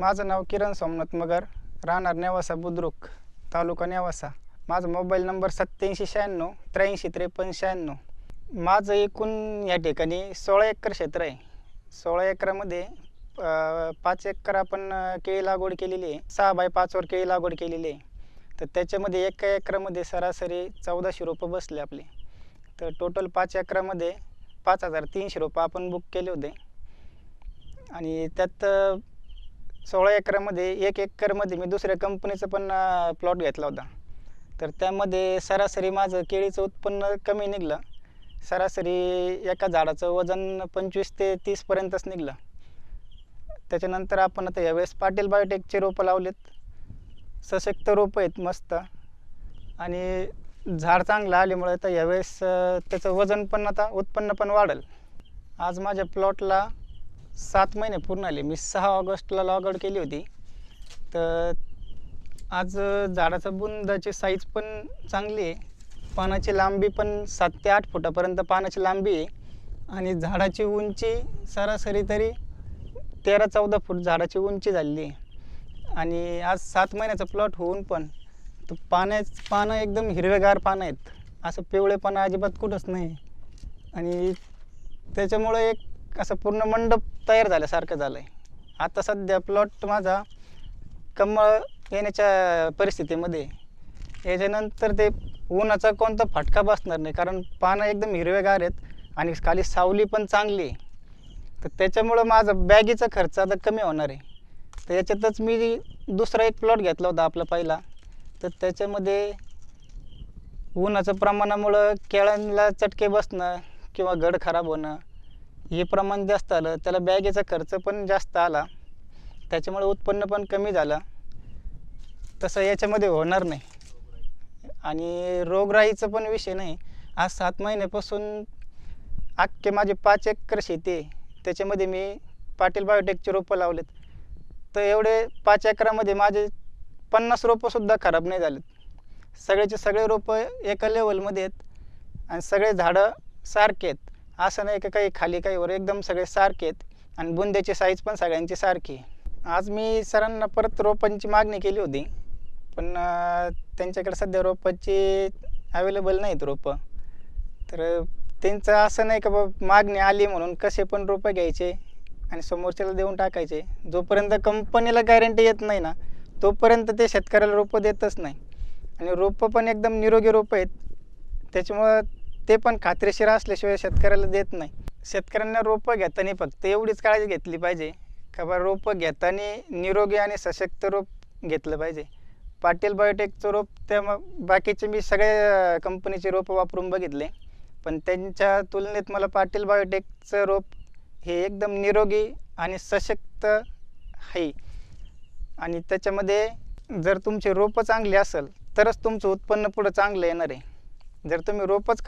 माझं नाव किरण सोमनाथ मगर राहणार नेवासा बुद्रुक तालुका नेवासा. माझा मोबाईल नंबर सत्याऐंशी शहाण्णव त्र्याऐंशी त्रेपन्न शहाण्णव. माझं एकूण या ठिकाणी सोळा एकर क्षेत्र आहे. सोळा एकरामध्ये पाच एकर आपण केळी लागवड केलेली आहे. सहा बाय पाचवर केळी लागवड केलेली आहे. तर त्याच्यामध्ये एका एकरामध्ये सरासरी चौदाशे रोपं बसले आपले. तर टोटल पाच एकरामध्ये पाच हजार तीनशे रोपं आपण बुक केले होते. आणि त्यात सोळा एकरामध्ये एक एकरमध्ये मी दुसऱ्या कंपनीचं पण प्लॉट घेतला होता. तर त्यामध्ये सरासरी माझं केळीचं उत्पन्न कमी निघलं. सरासरी एका झाडाचं वजन पंचवीस ते तीसपर्यंतच निघलं. त्याच्यानंतर आपण आता यावेळेस पाटील बायोटेकचे रोपं लावलेत. सशक्त रोपं आहेत मस्त. आणि झाड चांगलं आल्यामुळे तर यावेळेस त्याचं वजन पण आता उत्पन्न पण वाढेल. आज माझ्या प्लॉटला सात महिने पूर्ण आले. मी सहा ऑगस्टला लॉगआउट केली होती. तर आज झाडाचं बुंदाची साईज पण चांगली आहे. पानाची लांबी पण सात ते आठ फुटापर्यंत पानाची लांबी आहे. आणि झाडाची उंची सरासरी तरी तेरा चौदा फूट झाडाची उंची झालेली आहे. आणि आज सात महिन्याचा प्लॉट होऊन पण तर पाण्या पानं एकदम हिरवेगार पानं आहेत. असं पिवळेपणा अजिबात कुठंच नाही. आणि त्याच्यामुळे एक असं पूर्ण मंडप तयार झाल्यासारखं झालं आहे आता सध्या प्लॉट माझा कमळ येण्याच्या परिस्थितीमध्ये याच्यानंतर ते उन्हाचा कोणता फटका बसणार नाही कारण पानं एकदम हिरवेगार आहेत आणि खाली सावली पण चांगली आहे. तर त्याच्यामुळं माझा बॅगीचा खर्च आता कमी होणार आहे. तर याच्यातच मी दुसरा एक प्लॉट घेतला होता आपला पहिला. तर त्याच्यामध्ये उन्हाचं प्रमाणामुळं केळ्यांना चटके बसणं किंवा गड खराब होणं हे प्रमाण जास्त आलं त्याला बॅगेचा खर्च पण जास्त आला त्याच्यामुळे उत्पन्न पण कमी झालं. तसं याच्यामध्ये होणार नाही. आणि रोगराईचं पण विषय नाही. आज सात महिन्यापासून अख्खे माझे पाच एकर शेती आहे. त्याच्यामध्ये मी पाटील बायोटेकचे रोपं लावलेत. तर एवढे पाच एकरामध्ये माझे पन्नास रोपंसुद्धा खराब नाही झालेत. सगळ्याचे सगळे रोपं एका लेवलमध्ये आहेत. आणि सगळे झाडं सारखे आहेत. असं नाही की काही खाली काही वर एकदम सगळे सारखे आहेत आणि बुंद्याची साईज पण सगळ्यांची सारखी आज मी सरांना परत रोपांची मागणी केली होती पण त्यांच्याकडे सध्या रोपाची अवेलेबल नाहीत रोपं. तर त्यांचं असं नाही का बाबा मागणी आली म्हणून कसे पण रोपं घ्यायचे आणि समोरच्याला देऊन टाकायचे. जोपर्यंत कंपनीला गॅरंटी येत नाही ना तोपर्यंत ते शेतकऱ्याला रोपं देतच नाही. आणि रोपं पण एकदम निरोगी रोपं आहेत. त्याच्यामुळं ते पण खात्रीशीर असल्याशिवाय शेतकऱ्याला देत नाही. शेतकऱ्यांना रोपं घेताना फक्त एवढीच काळजी घेतली पाहिजे. का बा रोपं घेताना निरोगी आणि सशक्त रोप घेतलं पाहिजे. पाटील बायोटेकचं रोप त्या मग बाकीचे मी सगळे कंपनीचे रोपं वापरून बघितले. पण त्यांच्या तुलनेत मला पाटील बायोटेकचं रोप हे एकदम निरोगी आणि सशक्त आहे. आणि त्याच्यामध्ये जर तुमचे रोपं चांगली असेल तरच तुमचं उत्पन्न पुढं चांगलं येणार आहे. जर तुम्ही रोपच